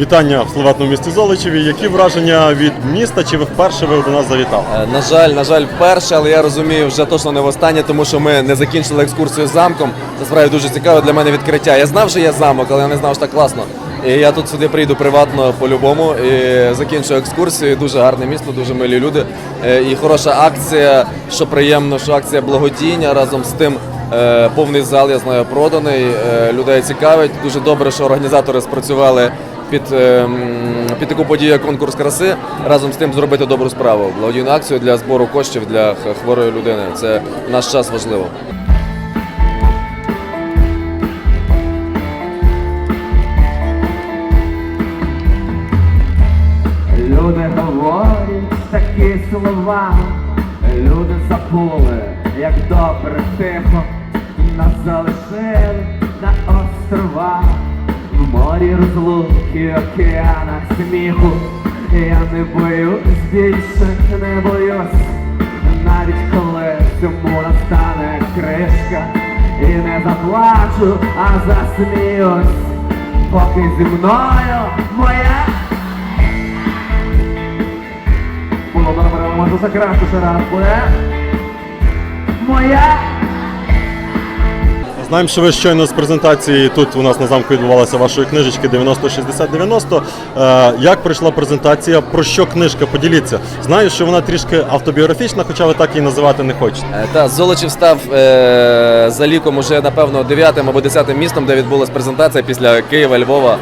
Вітання в славетному місті Золочеві. Які враження від міста? Чи ви вперше ви до нас завітали? Е, На жаль, на жаль, вперше, але я розумію, вже точно не востаннє, тому що ми не закінчили екскурсію з замком. Це справді дуже цікаве для мене відкриття. Я знав, що є замок, але я не знав, що так класно. І я тут сюди прийду приватно по-любому і закінчу екскурсію. Дуже гарне місто, дуже милі люди. Е, І хороша акція, що приємно, що акція благодійня разом з тим. е, Повний зал, я знаю, проданий. Людей цікавить. Дуже добре, що організатори спрацювали під, ем, під таку подію, як конкурс краси, разом з тим зробити добру справу. Благодійну акцію для збору коштів для хворої людини. Це в наш час важливо. Люди говорять такі слова, люди забули, як добре тихо нас залишили на островах, морі розлуки, океанах сміху. Я не боюсь більше, не боюсь, навіть коли цьому настане кришка, і не заплачу, а засміюсь, поки зі мною моя. Було добре, може це краще ще раз буде. Моя Знаємо, що ви щойно з презентації тут у нас на замку відбувалася вашої книжечки 90-60-90. Е, Як пройшла презентація? Про що книжка? Поділіться. Знаю, що вона трішки автобіографічна, хоча ви так її називати не хочете. Е, Та Золочів став е, за ліком уже напевно дев'ятим або десятим містом, де відбулася презентація після Києва, Львова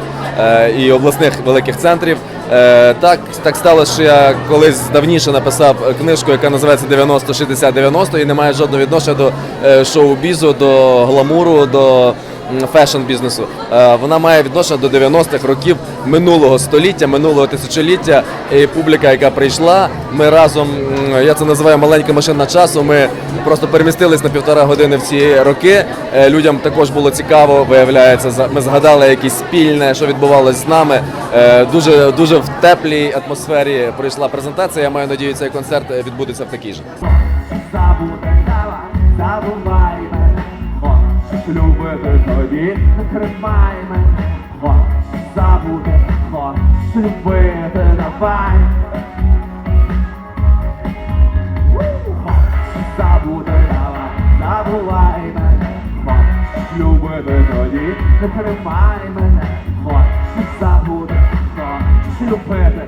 і обласних великих центрів. Е, так, так сталося, що я колись давніше написав книжку, яка називається 90-60-90 і не має жодного відношення до е, шоу-бізу, до гламуру, до фешн-бізнесу. Е, Вона має відношення до 90-х років минулого століття, минулого тисячоліття. І публіка, яка прийшла, ми разом, я це називаю маленька машина часу. Ми просто перемістились на півтора години в ці роки. Е, Людям також було цікаво, виявляється. Ми згадали якесь спільне, що відбувалося з нами. Е, Дуже дуже в теплій атмосфері пройшла презентація. Я маю надію, цей концерт відбудеться в такій же. Любити тоді, не тримай мене. Хочеш забути, хочеш любити, давай. Забути, давай, забувай мене. Хочеш любити тоді, не тримай мене. Хочеш забути, хочеш любити,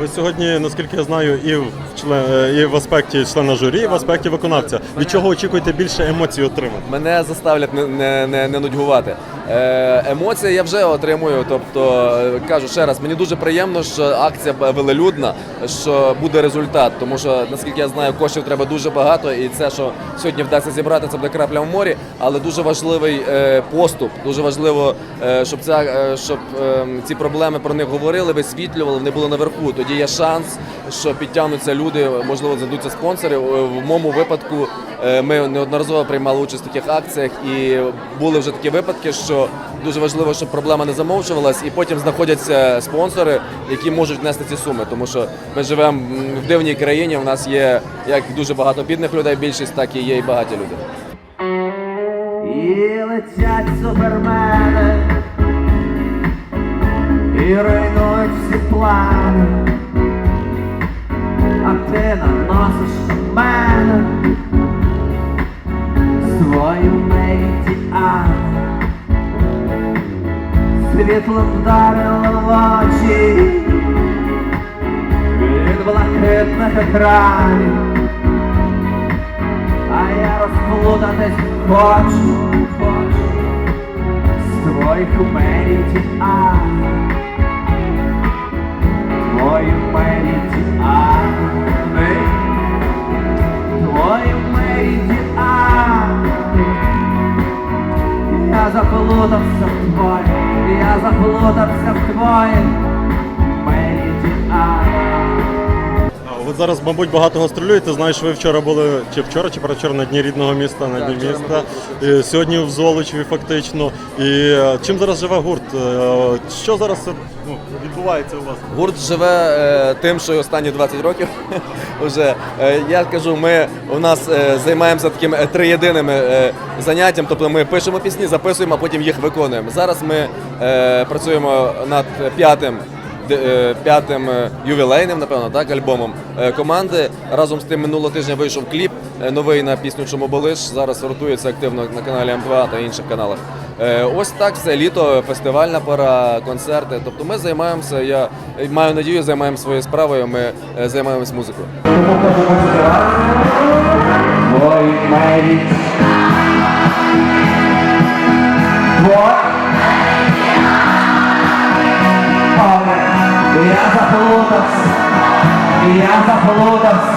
Ви сьогодні, наскільки я знаю, і в член і в аспекті члена журі, і в аспекті виконавця. Від чого очікуєте більше емоцій отримати? Мене заставлять не, не, не, не нудьгувати. Е, емоції я вже отримую. Тобто е, кажу ще раз, мені дуже приємно, що акція велелюдна, що буде результат. Тому що наскільки я знаю, коштів треба дуже багато, і це, що сьогодні вдасться зібрати, це буде крапля в морі. Але дуже важливий е, поступ. Дуже важливо, щоб ця щоб е, ці проблеми про них говорили, висвітлювали, вони були наверху. Тоді є шанс, що підтягнуться люди, можливо, задуться спонсори. В моєму випадку ми неодноразово приймали участь в таких акціях, і були вже такі випадки, що дуже важливо, щоб проблема не замовчувалась, і потім знаходяться спонсори, які можуть внести ці суми. Тому що ми живемо в дивній країні. У нас є як дуже багато бідних людей, більшість, так і є і багаті люди. І летять супермени, і руйнують всі плани, а ти наносиш Світлом вдарило в очі. Від блакитних екранів. А я розплутатись хочу, хочу. З твоїх медіан, твої медіани, твої я заплутався в От зараз, мабуть, багато гастролюєте. Знаєш, ви вчора були чи вчора, чи вчора на дні рідного міста, на дні міста. І сьогодні в Золочеві фактично. І е, чим зараз живе гурт? Е, Що зараз е, ну, відбувається у вас? Гурт живе е, тим, що останні 20 років. Уже е, я кажу, ми у нас е, займаємося таким е, триєдиним е, заняттям. Тобто ми пишемо пісні, записуємо, а потім їх виконуємо. Зараз ми е, працюємо над п'ятим. Е, П'ятим е, ювілейним, напевно, так, альбомом е, команди. Разом з тим минулого тижня вийшов кліп новий на пісню Чому болиш. Зараз ротується активно на каналі М2 та інших каналах. Ось так все літо, фестивальна пора, концерти. Тобто ми займаємося. Я маю надію, займаємося своєю справою. Ми займаємось музикою. Заплутався Я заплутався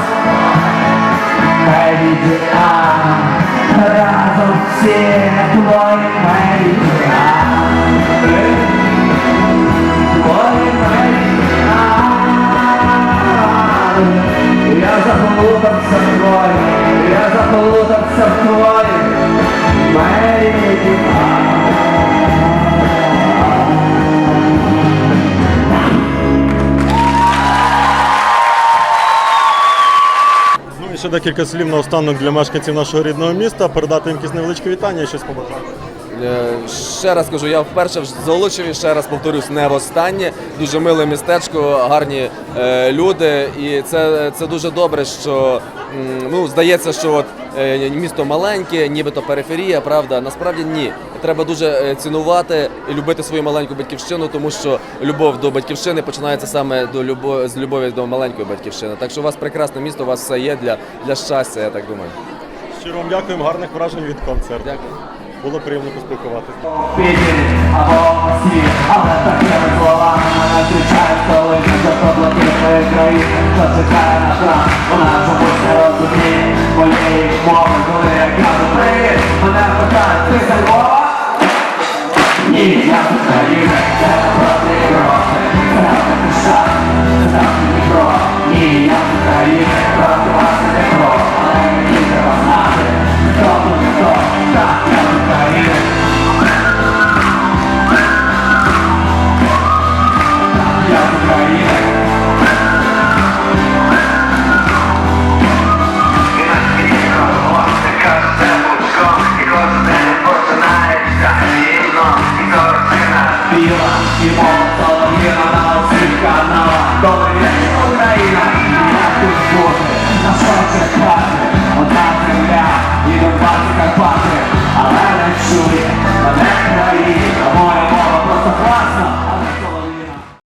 Меридіан Разом всі твої меридіан Твої меридіан Я заплутався ще декілька слів на останок для мешканців нашого рідного міста. Передати їм якісь невеличкі вітання щось побажати. Е, Ще раз кажу, я вперше в Золочеві, ще раз повторюсь, не востаннє. Дуже миле містечко, гарні е, люди. І це, це дуже добре, що ну, здається, що от, е, місто маленьке, нібито периферія, правда. Насправді ні. Треба дуже цінувати і любити свою маленьку батьківщину, тому що любов до батьківщини починається саме до любов, з любові до маленької батьківщини. Так що у вас прекрасне місто, у вас все є для, для щастя, я так думаю. Щиро вам дякуємо, гарних вражень від концерту. Дякую. Було приємно поспілкуватися. Але такими словами мене кричають, коли за проблемної країни, що чекає на нас, вона забудьте мови, коли я кажу привіт, мене питають, ти? Ні, я з України, це проти Європи, це не пишати.